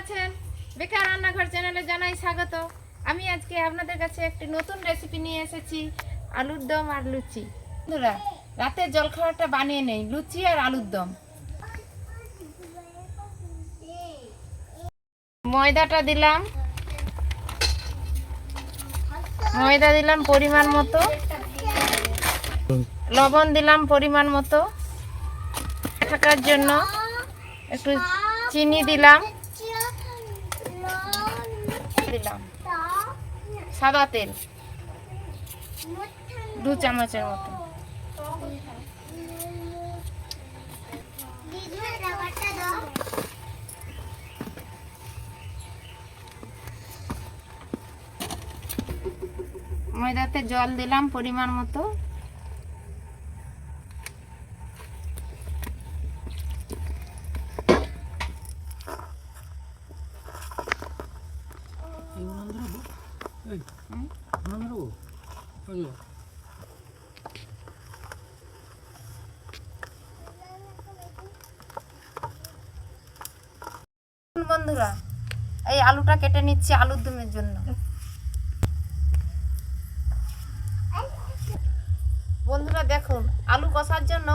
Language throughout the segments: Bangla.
আছেন? বেকার রান্নাঘর চ্যানেলে জানাই স্বাগত। আমি আজকে আপনাদের কাছে একটি নতুন রেসিপি নিয়ে এসেছি, আলুর দম আর লুচি। বন্ধুরা রাতের জলখাবারটা বানিয়ে নেই, লুচি আর আলুর দম। ময়দাটা দিলাম। ময়দা দিলাম পরিমাণ মতো। লবণ দিলাম পরিমাণ মতো। থাকার জন্য একটু চিনি দিলাম। দিলাম। সাদা তেল। দু চামচের মতো। ময়দাতে জল দিলাম পরিমাণ মতো। বন্ধুরা, এই আলুটা কেটে নিচ্ছি আলুর দমের জন্য। বন্ধুরা দেখুন, আলু কষার জন্য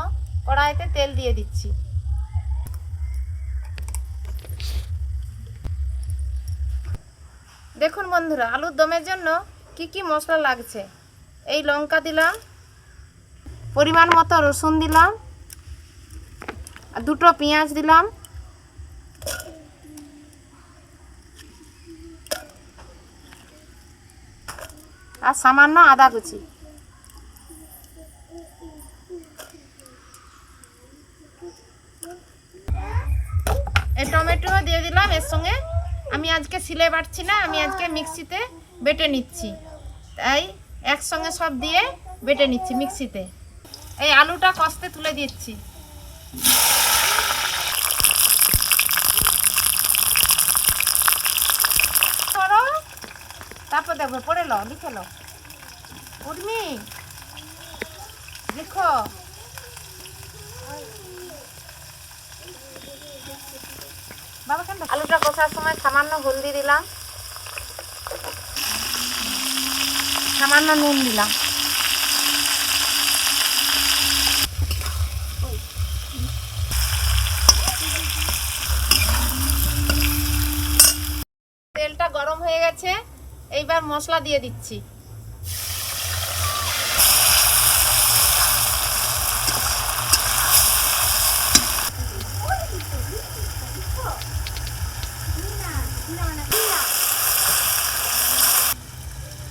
কড়াইতে তেল দিয়ে দিচ্ছি। দেখুন বন্ধুরা, আলুর দমের জন্য কি কি মশলা লাগছে? এই লঙ্কা দিলাম, পরিমাণ মতো রসুন দিলাম দুটো পেঁয়াজ দিলাম। আর সামান্য আদা কুচি। টমেটো দিয়ে দিলাম, এর সঙ্গে আমি আজকে সিলে বাটছি না, আমি আজকে মিক্সিতে বেটে নিচ্ছি। তাই একসঙ্গে সব দিয়ে বেটে নিচ্ছি মিক্সিতে। এই আলুটা কষতে তুলে দিচ্ছি। তারপর দেখব, পড়ে লো লিখে লো উর্মি, লিখো। আলুটা কষার সময় সামান্য হলদি দিলাম। সামান্য নুন দিলাম। তেলটা গরম হয়ে গেছে এইবার মশলা দিয়ে দিচ্ছি।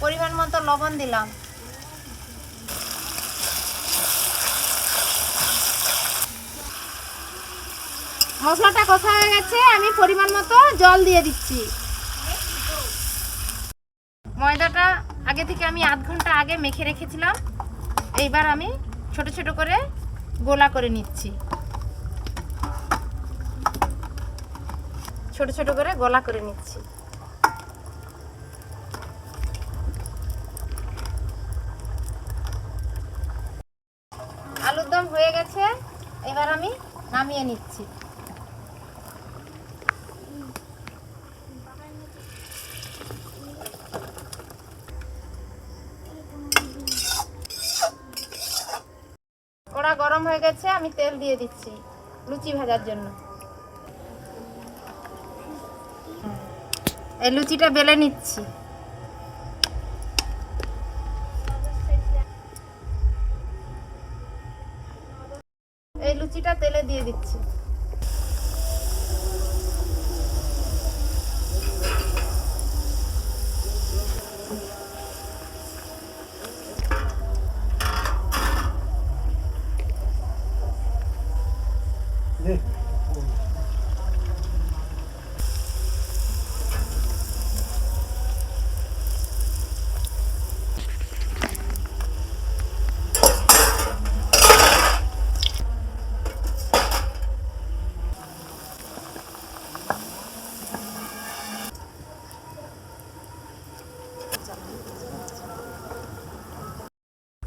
পরিমাণ মতো লবণ দিলাম। মশলাটা কষা হয়ে গেছে, আমি পরিমাণ মতো জল দিয়ে দিচ্ছি। ময়দাটা আগে থেকে আমি আধ ঘণ্টা আগে মেখে রেখেছিলাম। এইবার আমি ছোট ছোট করে গোলা করে নিচ্ছি। ছোট ছোট করে গোলা করে নিচ্ছি। আলুর দম হয়ে গেছে, এবার আমি নামিয়ে নিচ্ছি। কড়া গরম হয়ে গেছে, আমি তেল দিয়ে দিচ্ছি লুচি ভাজার জন্য। এই লুচিটা বেলে নিচ্ছি। এই লুচিটা তেলে দিয়ে দিচ্ছি।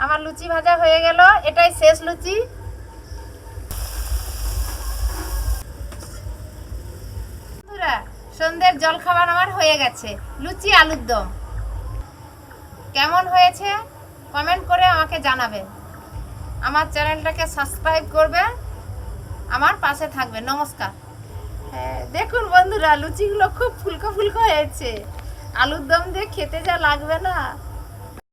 আমার লুচি ভাজা হয়ে গেল, এটাই শেষ লুচি। সন্ধ্যের জলখাবার আমার হয়ে গেছে। লুচি আলুর দম। কেমন হয়েছে? কমেন্ট করে আমাকে জানাবেন আমার চ্যানেলটাকে সাবস্ক্রাইব করবে। আমার পাশে থাকবে। নমস্কার। হ্যাঁ দেখুন বন্ধুরা, লুচিগুলো খুব ফুলকো ফুলকো হয়েছে। আলুর দম দিয়ে খেতে যা লাগবে না।